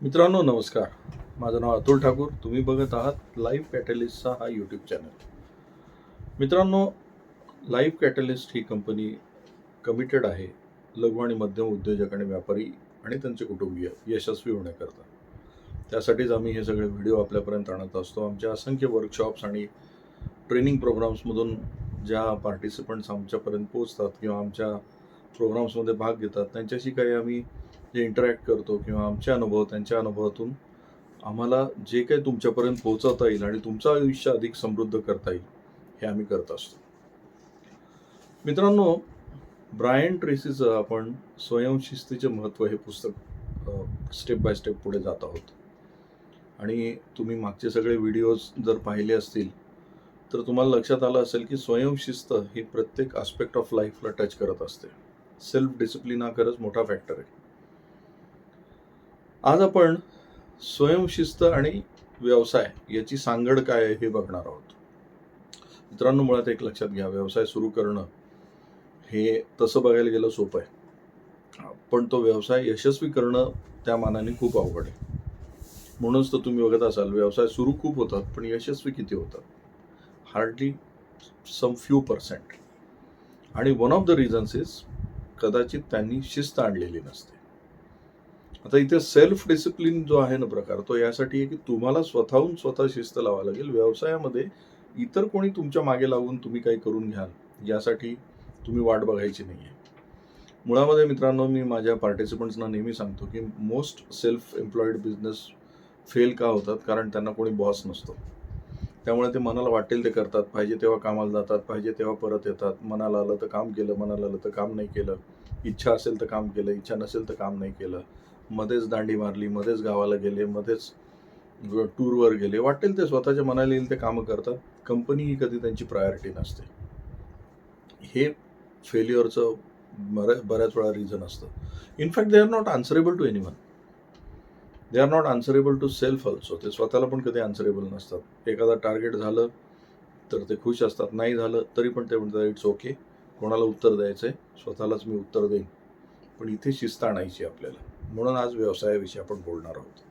मित्रांनो नमस्कार. माझं नाव अतुल ठाकूर. तुम्ही बघत आहात लाईव्ह कॅटलिस्टचा हा यूट्यूब चॅनल मित्रांनो लाईव्ह कॅटलिस्ट ही कंपनी कमिटेड आहे लघु आणि मध्यम उद्योजक आणि व्यापारी आणि त्यांचे कुटुंबीय यशस्वी होण्याकरता. त्यासाठीच आम्ही हे सगळे व्हिडिओ आपल्यापर्यंत आणत असतो. आमच्या असंख्य वर्कशॉप्स आणि ट्रेनिंग प्रोग्राम्समधून ज्या पार्टिसिपंट्स आमच्यापर्यंत पोचतात किंवा आमच्या प्रोग्राम्समध्ये भाग घेतात त्यांच्याशी काही आम्ही जे इंटरॅक्ट करतो किंवा आमचे अनुभव त्यांच्या अनुभवातून आम्हाला जे काही तुमच्यापर्यंत पोहोचवता येईल आणि तुमचं आयुष्य अधिक समृद्ध करता येईल हे आम्ही करत असतो. मित्रांनो ब्रायन ट्रेसीचं आपण स्वयंशिस्तीचे महत्त्व हे पुस्तक स्टेप बाय स्टेप पुढे जात आहोत. आणि तुम्ही मागचे सगळे व्हिडिओज जर पाहिले असतील तर तुम्हाला लक्षात आलं असेल की स्वयंशिस्त ही प्रत्येक आस्पेक्ट ऑफ लाईफला टच करत असते. सेल्फ डिसिप्लिन हा खरंच मोठा फॅक्टर आहे. आज आपण स्वयंशिस्त आणि व्यवसाय याची सांगड काय आहे हे बघणार आहोत. मित्रांनो मुळात एक लक्षात घ्या व्यवसाय सुरू करणं हे तसं बघायला गेलं सोपं आहे. पण तो व्यवसाय यशस्वी करणं त्या मानाने खूप अवघड आहे. म्हणूनच तर तुम्ही बघत असाल व्यवसाय सुरू खूप होतात पण यशस्वी किती होतात? हार्डली सम फ्यू पर्सेंट आणि one of the reasons is कदाचित त्यांनी शिस्त आणलेली नसते. आता इथे सेल्फ डिसिप्लिन जो आहे ना प्रकार तो यासाठी आहे की तुम्हाला स्वतःहून स्वतः शिस्त लावा लागेल. व्यवसायामध्ये इतर कोणी तुमच्या मागे लागून तुम्ही काही करून घ्याल यासाठी तुम्ही वाट बघायची नाही आहे मुळामध्ये मित्रांनो मी माझ्या पार्टिसिपंट्सना नेहमी सांगतो की most self employed business fail का होतात? कारण त्यांना कोणी बॉस नसतो. त्यामुळे ते मनाला वाटेल ते करतात. पाहिजे तेव्हा कामाला जातात पाहिजे तेव्हा परत येतात. मनाला आलं तर काम केलं मनाला आलं तर काम नाही केलं. इच्छा असेल तर काम केलं इच्छा नसेल तर काम नाही केलं. मध्येच दांडी मारली मध्येच गावाला गेले मध्येच टूरवर गेले. वाटेल ते स्वतःच्या मनाला येईल ते कामं करतात. कंपनी ही कधी त्यांची प्रायोरिटी नसते. हे फेल्युअरचं बऱ्या बऱ्याच वेळा रिझन असतं. In fact they are not answerable to anyone they are not answerable to self also ते स्वतःला पण कधी आन्सरेबल नसतात. एखादा टार्गेट झालं तर ते खुश असतात. नाही झालं तरी पण ते म्हणतात इट्स ओके कोणाला उत्तर द्यायचं आहे स्वतःलाच मी उत्तर देईन. पण इथे शिस्त आणायची आपल्याला. म्हणून आज व्यवसायाविषयी आपण बोलणार आहोत.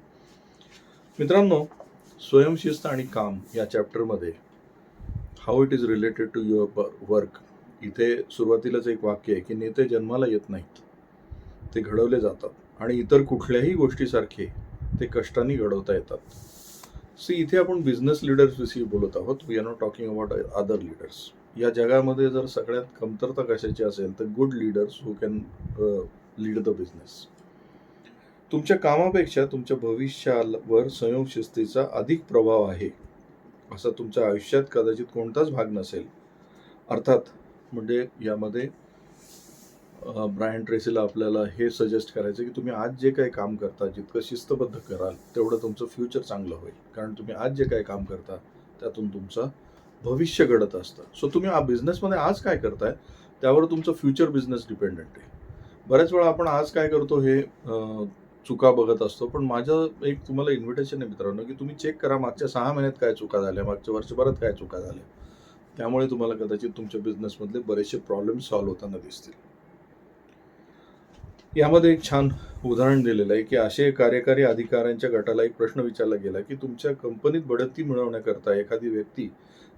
मित्रांनो स्वयंशिस्त आणि काम या चॅप्टरमध्ये how it is related to your work इथे सुरुवातीलाच एक वाक्य आहे की नेते जन्माला येत नाहीत. ते घडवले जातात आणि इतर कुठल्याही गोष्टीसारखे ते कष्टाने घडवता येतात. सी इथे आपण बिझनेस लिडर्सविषयी बोलत आहोत. We are not talking about other leaders या जगामध्ये जर सगळ्यात कमतरता कशाची असेल तर good leaders who can lead the business तुमच्या कामापेक्षा तुमच्या भविष्यावर संयोगशिस्तीचा अधिक प्रभाव आहे. असा तुमच्या आयुष्यात कदाचित कोणताच भाग नसेल. अर्थात म्हणजे यामध्ये ब्रायन ट्रेसीला आपल्याला हे सजेस्ट करायचं की तुम्ही आज जे काही काम करता जितकं शिस्तबद्ध कराल तेवढं तुमचं फ्युचर चांगलं होईल. कारण तुम्ही आज जे काही काम करता त्यातून तुमचं भविष्य घडत असतं. सो तुम्ही बिझनेसमध्ये आज काय करताय त्यावर तुमचं फ्युचर बिझनेस डिपेंडंट आहे. बऱ्याच वेळा आपण आज काय करतो हे चुका बघत असतो. पण माझं एक तुम्हाला इन्व्हिटेशन आहे मित्रांनो की तुम्ही चेक करा मागच्या सहा महिन्यात काय चुका झाल्या मागच्या वर्षभरात काय चुका झाल्या. त्यामुळे तुम्हाला कदाचित तुमच्या बिझनेसमधले बरेचसे प्रॉब्लेम सॉल्व्ह होताना दिसतील. यामध्ये एक छान उदाहरण दिलेलं आहे की असे कार्यकारी अधिकाऱ्यांच्या गटाला एक प्रश्न विचारला गेला की तुमच्या कंपनीत बढती मिळवण्याकरता एखादी व्यक्ती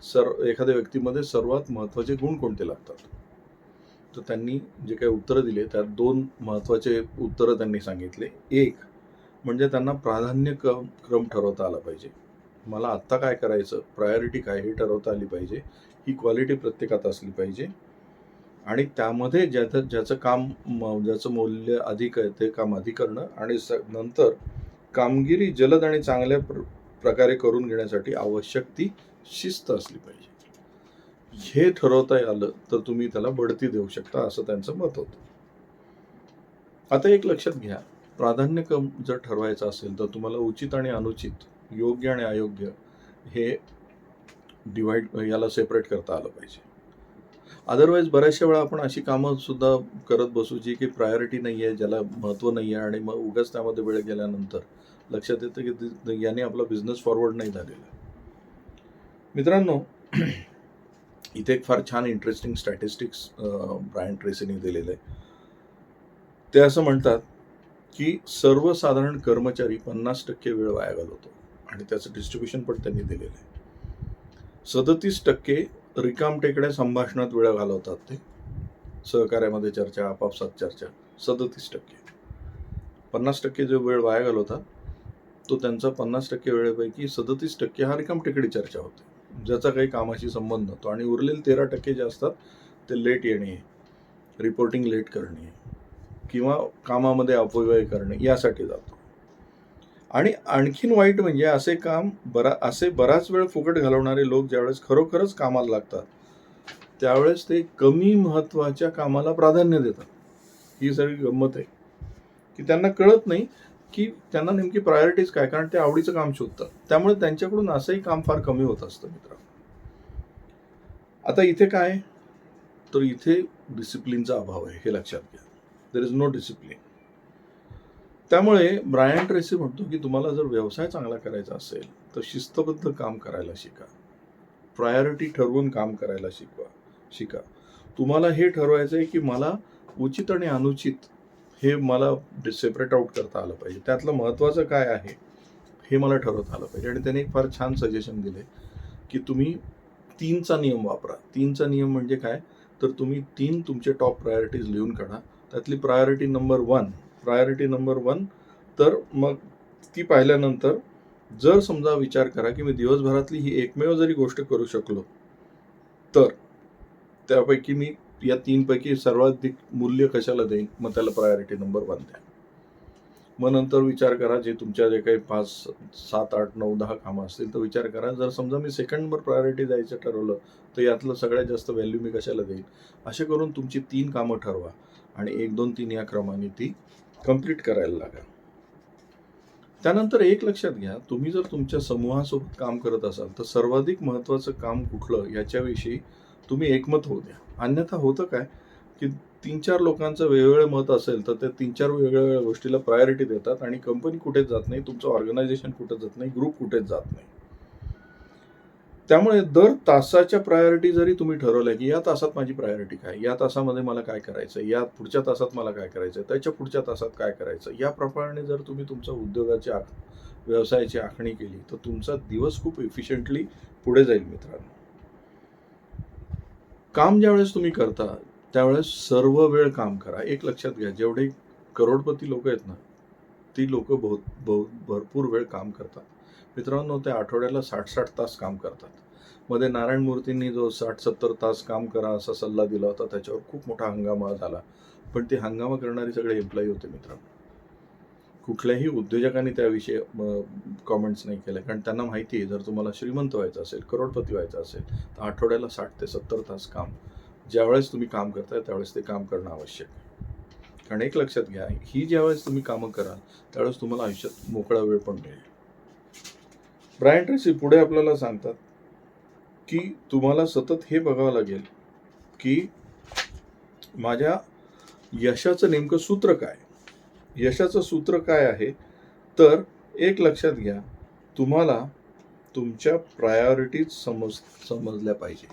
सर एखाद्या व्यक्तीमध्ये सर्वात महत्त्वाचे गुण कोणते लागतात? तर त्यांनी जे काही उत्तरं दिले त्यात दोन महत्त्वाचे उत्तरं त्यांनी सांगितले. एक म्हणजे त्यांना प्राधान्य क्रम क्रम ठरवता आला पाहिजे. मला आत्ता काय करायचं प्रायोरिटी काय हे ठरवता आली पाहिजे ही क्वालिटी प्रत्येकात असली पाहिजे. आणि त्यामध्ये ज्याचं ज्याचं काम म- ज्याचं मूल्य अधिक आहे ते काम अधिक करणं आणि स नंतर कामगिरी जलद आणि चांगल्या प्र प्रकारे करून घेण्यासाठी आवश्यक ती शिस्त असली पाहिजे. हे ठरवता आलं तर तुम्ही त्याला बढती देऊ शकता असं त्यांचं मत होतं. आता एक लक्षात घ्या. प्राधान्यक्रम जर ठरवायचा असेल तर तुम्हाला उचित आणि अनुचित योग्य आणि अयोग्य हे डिवाइड याला सेपरेट करता आलं पाहिजे. अदरवाईज बऱ्याचशा वेळा आपण अशी कामं सुद्धा करत बसू जी की प्रायोरिटी नाही आहे ज्याला महत्त्व नाही आहे आणि मग उगाच त्यामध्ये वेळ गेल्यानंतर लक्षात येतं की याने आपला बिझनेस फॉरवर्ड नाही झालेला. मित्रांनो इथे एक फार छान इंटरेस्टिंग स्टॅटिस्टिक्स ब्रायन ट्रेसीने दिलेलं आहे. ते असं म्हणतात की सर्वसाधारण कर्मचारी पन्नास टक्के वेळ वाया घालवतो आणि त्याचं डिस्ट्रीब्युशन पण त्यांनी दिलेलं आहे. सदतीस टक्के रिकाम टेकड्या संभाषणात वेळ घालवतात ते. सहकार्यामध्ये चर्चा आपापसात चर्चा सदतीस टक्के. पन्नास टक्के जो वेळ वाया घालवतात तो त्यांचा पन्नास टक्के वेळेपैकी सदतीस टक्के हा रिकाम टेकडी चर्चा होते. ज्याचा काही कामाशी संबंध नव्हतो आणि उरलेले तेरा टक्के जे असतात ते लेट येणे रिपोर्टिंग लेट करणे किंवा कामामध्ये अपव्यय करणे यासाठी जातो. आणि आणखीन वाईट म्हणजे असे काम बरा असे बराच वेळ फुकट घालवणारे लोक ज्यावेळेस खरोखरच कामाला लागतात त्यावेळेस ते कमी महत्त्वाच्या कामाला प्राधान्य देतात. ही सगळी गंमत आहे. की त्यांना कळत नाही की त्यांना नेमकी प्रायोरिटीज काय? कारण ते आवडीचं काम शोधतात. त्यामुळे त्यांच्याकडून असंही काम फार कमी होत असतं मित्र. आता इथे काय? तर इथे डिसिप्लिनचा अभाव आहे हे लक्षात घ्या. देर इज नो डिसिप्लिन त्यामुळे ब्रायन ट्रेसी म्हणतो की तुम्हाला जर व्यवसाय चांगला करायचा असेल तर शिस्तबद्ध काम करायला शिका. प्रायोरिटी ठरवून काम करायला शिकवा शिका. तुम्हाला हे ठरवायचं आहे की मला उचित आणि अनुचित हे मला सेपरेट आउट करता आलं पाहिजे. त्यातलं महत्त्वाचं काय आहे हे मला ठरवता आलं पाहिजे. आणि त्याने एक फार छान सजेशन दिले की तुम्ही तीनचा नियम वापरा. तीनचा नियम म्हणजे काय? तर तुम्ही तीन तुमचे टॉप प्रायोरिटीज लिहून काढा. त्यातली priority number one priority number one तर मग ती पाहिल्यानंतर जर समजा विचार करा की मी दिवसभरातली ही एकमेव जरी गोष्ट करू शकलो तर त्यापैकी मी या तीनपैकी सर्वाधिक मूल्य कशाला देईन? मग त्याला प्रायोरिटी नंबर वन द्या. मग नंतर विचार करा जे तुमच्या जे काही पाच सात आठ नऊ दहा कामं असतील तर विचार करा. जर समजा मी सेकंड नंबर प्रायोरिटी द्यायचं ठरवलं तर यातलं सगळ्यात जास्त व्हॅल्यू मी कशाला देईन? असे करून तुमची तीन कामं ठरवा आणि एक दोन तीन या क्रमाने ती कंप्लीट करायला लागा. त्यानंतर एक लक्षात घ्या तुम्ही जर तुमच्या समूहासोबत काम करत असाल तर सर्वाधिक महत्त्वाचं काम कुठलं? याच्याविषयी तुम्ही एकमत होऊ द्या. अन्यथा होतं काय? की तीन चार लोकांचं वेगवेगळं मत असेल तर ते तीन चार वेगवेगळ्या गोष्टीला प्रायोरिटी देतात आणि कंपनी कुठेच जात नाही तुमचं ऑर्गनायझेशन कुठेच जात नाही ग्रुप कुठेच जात नाही. त्यामुळे दर तासाच्या प्रायोरिटी जरी तुम्ही ठरवल्या की या तासात माझी प्रायोरिटी काय या तासामध्ये मला काय करायचं या पुढच्या तासात मला काय करायचं त्याच्या पुढच्या तासात काय करायचं याप्रमाणे जर तुम्ही तुमच्या उद्योगाची आख व्यवसायाची आखणी केली तर तुमचा दिवस खूप इफिशियंटली पुढे जाईल मित्रांनो. काम ज्यावेळेस तुम्ही करता त्यावेळेस सर्व वेळ काम करा. एक लक्षात घ्या जेवढे करोडपती लोक आहेत ना ती लोक बहुत बहुत भरपूर वेळ काम करतात. मित्रांनो ते आठवड्याला साठ साठ तास काम करतात. मध्ये नारायण मूर्तींनी जो साठ सत्तर तास काम करा असा सल्ला दिला होता त्याच्यावर खूप मोठा हंगामा झाला. पण ते हंगामा करणारे सगळे एम्प्लॉई होते मित्रांनो. कुठल्याही उद्योजकांनी त्याविषयी कॉमेंट्स नाही केले कारण त्यांना माहिती आहे जर तुम्हाला श्रीमंत व्हायचं असेल करोडपती व्हायचं असेल तर आठवड्याला साठ ते सत्तर तास काम. ज्यावेळेस तुम्ही काम करताय त्यावेळेस ते काम करणं आवश्यक आहे. कारण एक लक्षात घ्या ही ज्यावेळेस तुम्ही कामं कराल त्यावेळेस तुम्हाला आयुष्यात मोकळा वेळ पण मिळेल. ब्रायन ट्रेसी पुढे आपल्याला सांगतात की तुम्हाला सतत हे बघावं लागेल की माझ्या यशाचं नेमकं सूत्र काय? यशाचं सूत्र काय आहे? तर एक लक्षात घ्या. तुम्हाला तुमच्या प्रायोरिटीज समज समजल्या पाहिजे.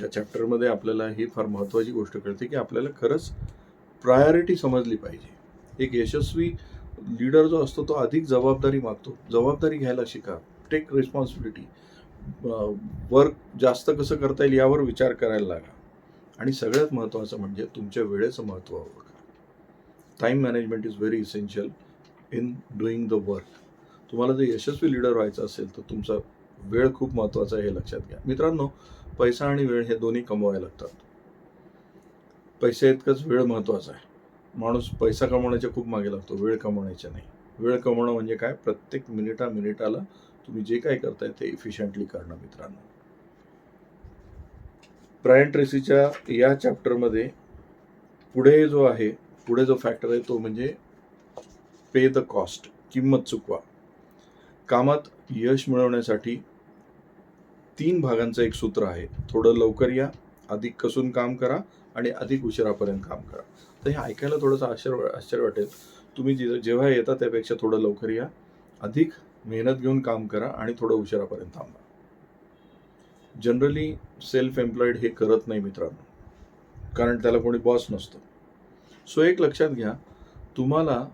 या चॅप्टरमध्ये आपल्याला ही फार महत्त्वाची गोष्ट कळते की आपल्याला खरंच प्रायोरिटी समजली पाहिजे. एक यशस्वी लीडर जो असतो तो अधिक जबाबदारी मागतो. जबाबदारी घ्यायला शिका. टेक रिस्पॉन्सिबिलिटी वर्क जास्त कसं करता येईल यावर विचार करायला लागा. आणि सगळ्यात महत्त्वाचं म्हणजे तुमच्या वेळेचं महत्त्व ओळखा. Time management is very essential in doing the work तुम्हाला जर यशस्वी लीडर व्हायचं असेल तर तुमचा वेळ खूप महत्त्वाचा आहे हे लक्षात घ्या. मित्रांनो पैसा आणि वेळ हे दोन्ही कमवायला लागतात. पैसे इतकंच वेळ महत्त्वाचा आहे. माणूस पैसा कमवण्याच्या खूप मागे लागतो वेळ कमवण्याच्या नाही. वेळ कमवणं म्हणजे काय? प्रत्येक मिनिटा मिनिटाला तुम्ही जे काय करताय ते इफिशियंटली करणं मित्रांनो. ब्रायन ट्रेसीच्या या चॅप्टरमध्ये पुढे जो आहे पुढे जो फॅक्टर आहे तो म्हणजे पे द कॉस्ट किंमत चुकवा. कामात यश मिळवण्यासाठी तीन भागांचं एक सूत्र आहे. थोडं लवकर या अधिक कसून काम करा आणि अधिक उशिरापर्यंत काम करा. तर हे ऐकायला थोडंसं आश्चर्य आश्चर्य वाटेल. तुम्ही जे जेव्हा येता त्यापेक्षा थोडं लवकर या अधिक मेहनत घेऊन काम करा आणि थोडं उशिरापर्यंत थांबा. जनरली सेल्फ एम्प्लॉईड हे करत नाही मित्रांनो. कारण त्याला कोणी बॉस नसतो. सो एक लक्षात घ्या तुम्हाला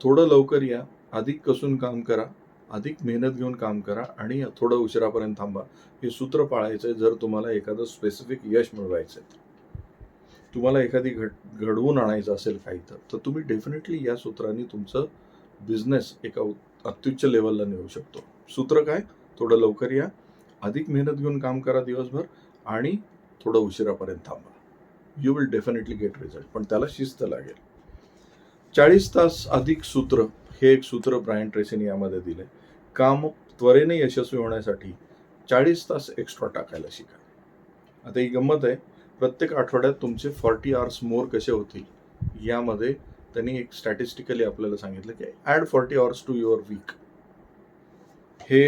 थोडं लवकर या अधिक कसून काम करा अधिक मेहनत घेऊन काम करा आणि थोडं उशिरापर्यंत थांबा. हे सूत्र पाळायचं आहे जर तुम्हाला एखादं स्पेसिफिक यश मिळवायचं आहे तुम्हाला एखादी घट घडवून आणायचं असेल काही तर तर तुम्ही डेफिनेटली या सूत्राने तुमचं बिझनेस एका अत्युच्च लेवलला नेऊ शकतो. सूत्र काय? थोडं लवकर या अधिक मेहनत घेऊन काम करा दिवसभर आणि थोडं उशिरापर्यंत थांबा. You will definitely get result पण त्याला शिस्त लागेल. चाळीस तास अधिक सूत्र हे एक सूत्र ब्रायन ट्रेसीने यामध्ये दिले. काम त्वरेने यशस्वी होण्यासाठी चाळीस तास एक्स्ट्रा टाकायला शिका. आता ही गंमत आहे. प्रत्येक आठवड्यात तुमचे फॉर्टी आवर्स मोर कसे होतील यामध्ये त्यांनी एक स्टॅटिस्टिकली आपल्याला सांगितलं की add forty hours to your week हे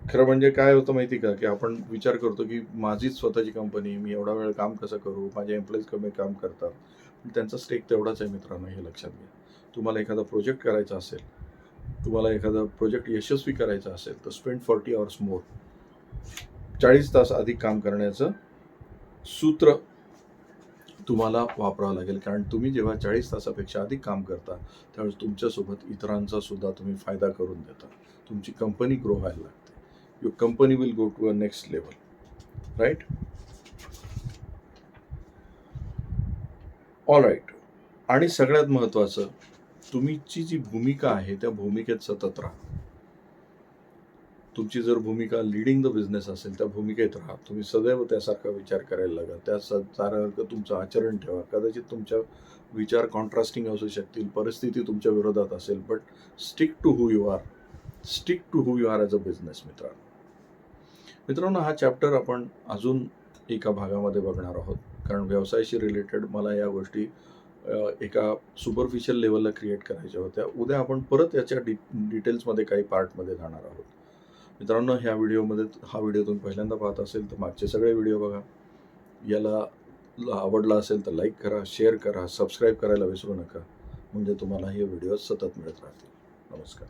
खरं म्हणजे काय होतं माहिती का? की आपण विचार करतो की माझीच स्वतःची कंपनी मी एवढा वेळ काम कसं करू? माझे एम्प्लॉईज कमी काम करतात. पण त्यांचा स्टेक तेवढाच आहे मित्रांनो हे लक्षात घ्या. तुम्हाला एखादा प्रोजेक्ट करायचा असेल तुम्हाला एखादा प्रोजेक्ट यशस्वी करायचा असेल तर स्पेंड फॉर्टी आवर्स मोर चाळीस तास अधिक काम करण्याचं सूत्र तुम्हाला वापरावं लागेल. कारण तुम्ही जेव्हा चाळीस तासापेक्षा अधिक काम करता त्यावेळेस तुमच्यासोबत इतरांचा सुद्धा तुम्ही फायदा करून देता. तुमची कंपनी ग्रो व्हायला लागते. Your company will go to a next level right all right आणि सगळ्यात महत्त्वाचं तुमची जी भूमिका आहे त्या भूमिकेत सतत राहा. तुमची जर भूमिका लिडिंग द बिझनेस असेल त्या भूमिकेत राहा. तुम्ही सदैव त्यासारखा विचार करायला लागा त्या सारखं तुमचं आचरण ठेवा. कदाचित तुमच्या विचार कॉन्ट्रास्टिंग असू शकतील परिस्थिती तुमच्या विरोधात असेल but stick to who you are stick to who you are as a business मित्रांनो. मित्रांनो हा चॅप्टर आपण अजून एका भागामध्ये बघणार आहोत. कारण व्यवसायाशी रिलेटेड मला या गोष्टी एका सुपरफिशियल लेवलला क्रिएट करायच्या होत्या. उद्या आपण परत याच्या डि डिटेल्समध्ये काही पार्टमध्ये जाणार आहोत. मित्रांनो ह्या व्हिडिओमध्ये हा व्हिडिओ तुम्ही पहिल्यांदा पाहत असेल तर मागचे सगळे व्हिडिओ बघा. याला आवडला असेल तर लाईक करा शेअर करा सबस्क्राईब करायला विसरू नका. म्हणजे तुम्हाला हे व्हिडिओ सतत मिळत राहतील. नमस्कार.